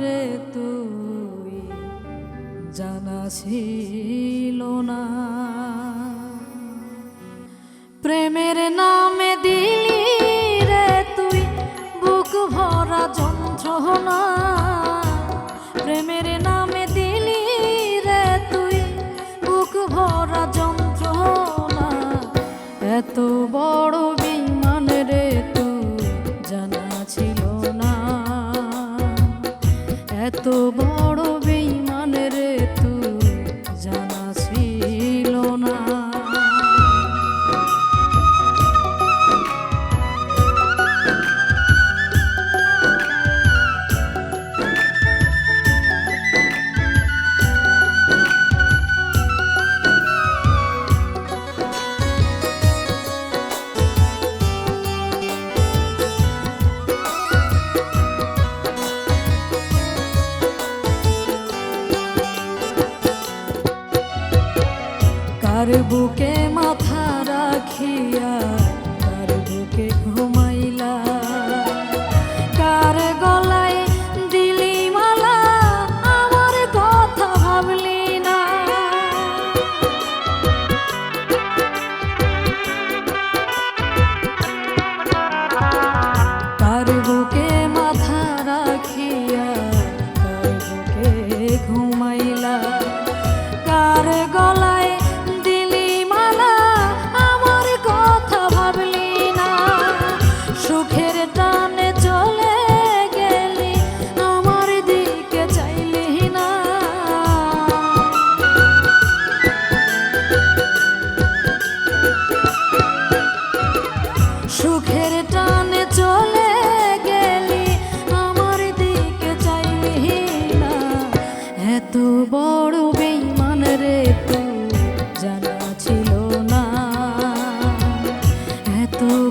রে তুই জানা ছিল না। প্রেমের নামে দিলি রে তুই, বুক ভরা যন্ত্রণা। প্রেমের নামে দিলি রে তুই, বুক ভরা যন্ত্রণা। এত বড় বুকে মাথা রাখিয়া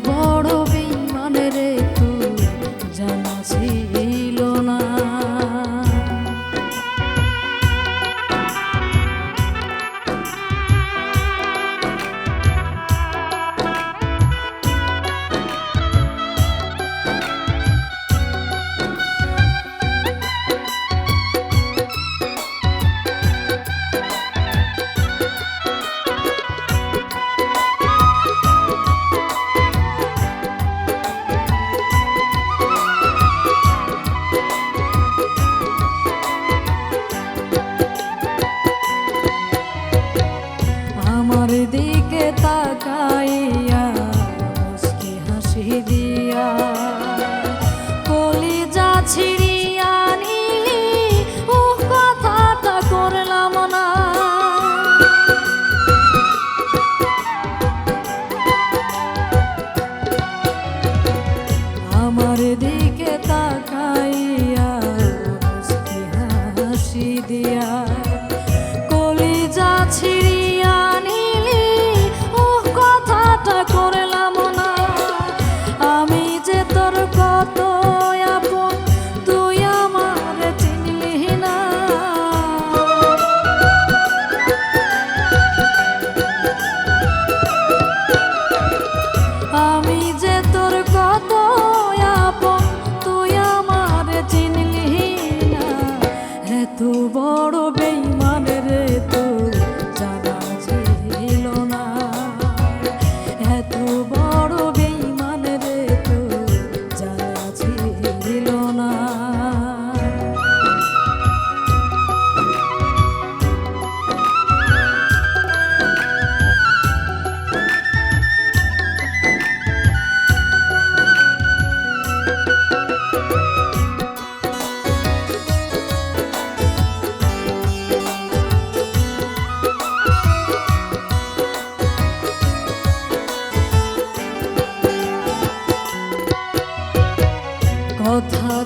বড়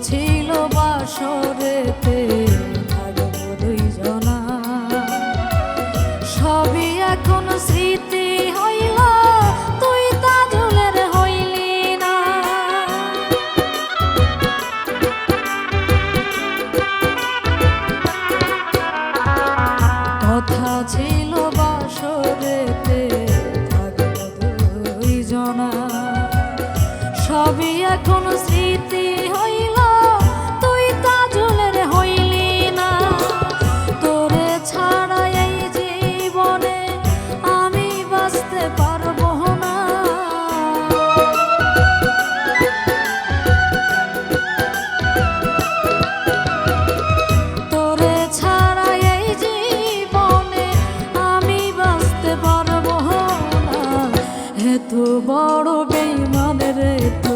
ছিল বাসরেতে এত বড় বেইমান রে তো